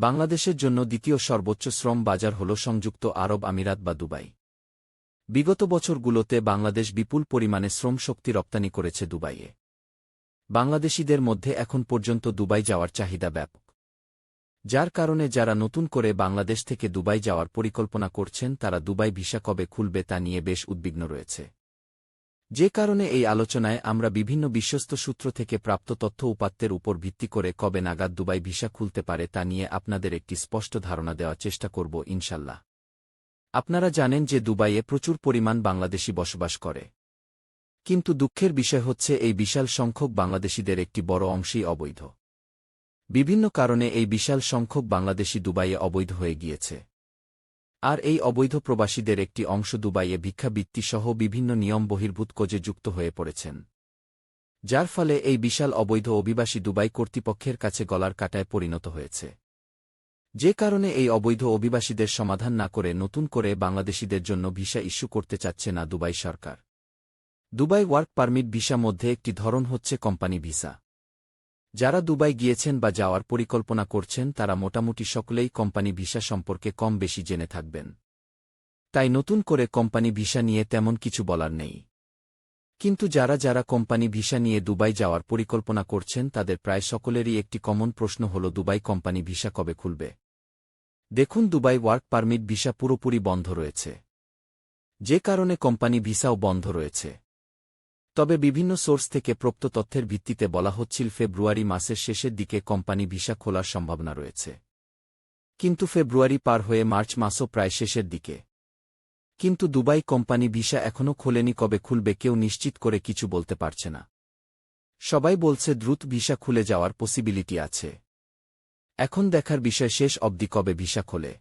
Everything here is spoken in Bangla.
বাংলাদেশের জন্য দ্বিতীয় সর্বোচ্চ শ্রম বাজার হল সংযুক্ত আরব আমিরাত বা দুবাই। বিগত বছরগুলোতে বাংলাদেশ বিপুল পরিমাণে শ্রম শক্তি রপ্তানি করেছে দুবাইয়ে। বাংলাদেশিদের মধ্যে এখন পর্যন্ত দুবাই যাওয়ার চাহিদা ব্যাপক। যার কারণে যারা নতুন করে বাংলাদেশ থেকে দুবাই যাওয়ার পরিকল্পনা করছেন, তারা দুবাই ভিসা কবে খুলবে তা নিয়ে বেশ উদ্বিগ্ন রয়েছে। যে কারণে এই আলোচনায় আমরা বিভিন্ন বিশ্বস্ত সূত্র থেকে প্রাপ্ত তথ্য উপাত্তের উপর ভিত্তি করে কবে নাগাদ দুবাই ভিসা খুলতে পারে তা নিয়ে আপনাদের একটি স্পষ্ট ধারণা দেওয়ার চেষ্টা করব ইনশাল্লাহ আপনারা জানেন যে দুবাইয়ে প্রচুর পরিমাণ বাংলাদেশি বসবাস করে। কিন্তু দুঃখের বিষয় হচ্ছে এই বিশাল সংখ্যক বাংলাদেশিদের একটি বড় অংশই অবৈধ। বিভিন্ন কারণে এই বিশাল সংখ্যক বাংলাদেশি দুবাইয়ে অবৈধ হয়ে গিয়েছে। আর এই অবৈধ প্রবাসীদের একটি অংশ দুবাইয়ে ভিক্ষাবৃত্তি সহ বিভিন্ন নিয়ম বহির্ভূত কোজে যুক্ত হয়ে পড়েছেন। যার ফলে এই বিশাল অবৈধ অভিবাসী দুবাই কর্তৃপক্ষের কাছে গলার কাটায় পরিণত হয়েছে। যে কারণে এই অবৈধ অভিবাসীদের সমাধান না করে নতুন করে বাংলাদেশিদের জন্য ভিসা ইস্যু করতে চাচ্ছে না দুবাই সরকার। দুবাই ওয়ার্ক পারমিট ভিসা মধ্যে একটি ধরন হচ্ছে কোম্পানি ভিসা। যারা দুবাই গিয়েছেন বা যাওয়ার পরিকল্পনা করছেন, তারা মোটামুটি সকলেই কোম্পানি ভিসা সম্পর্কে কম বেশি জেনে থাকবেন। তাই নতুন করে কোম্পানি ভিসা নিয়ে তেমন কিছু বলার নেই। কিন্তু যারা যারা কোম্পানি ভিসা নিয়ে দুবাই যাওয়ার পরিকল্পনা করছেন, তাদের প্রায় সকলেরই একটি কমন প্রশ্ন হল, দুবাই কোম্পানি ভিসা কবে খুলবে? দেখুন, দুবাই ওয়ার্ক পারমিট ভিসা পুরোপুরি বন্ধ রয়েছে। যে কারণে কোম্পানি ভিসাও বন্ধ রয়েছে। তবে বিভিন্ন সোর্স থেকে প্রপ্ত তথ্যের ভিত্তিতে বলা হচ্ছিল ফেব্রুয়ারি মাসের শেষের দিকে কোম্পানি ভিসা খোলার সম্ভাবনা রয়েছে। কিন্তু ফেব্রুয়ারি পার হয়ে মার্চ মাসও প্রায় শেষের দিকে। কিন্তু দুবাই কোম্পানি ভিসা এখনও খোলেনি কবে খুলবে কেউ নিশ্চিত করে কিছু বলতে পারছে না। সবাই বলছে দ্রুত ভিসা খুলে যাওয়ার পসিবিলিটি আছে। এখন দেখার বিষয় শেষ অবধি কবে ভিসা খোলে।